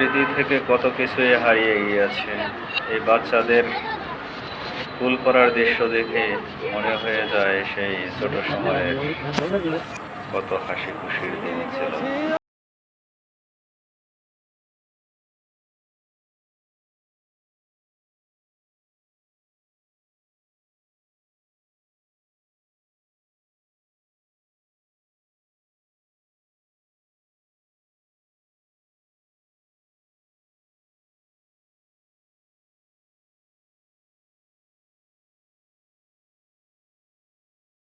স্মৃতি থেকে কত কিছুই হারিয়ে গিয়েছে। এই বাচ্চাদের স্কুল করার দৃশ্য দেখে মনে হয়ে যায় সেই ছোট সময়ের কত হাসি খুশির দিন ছিল।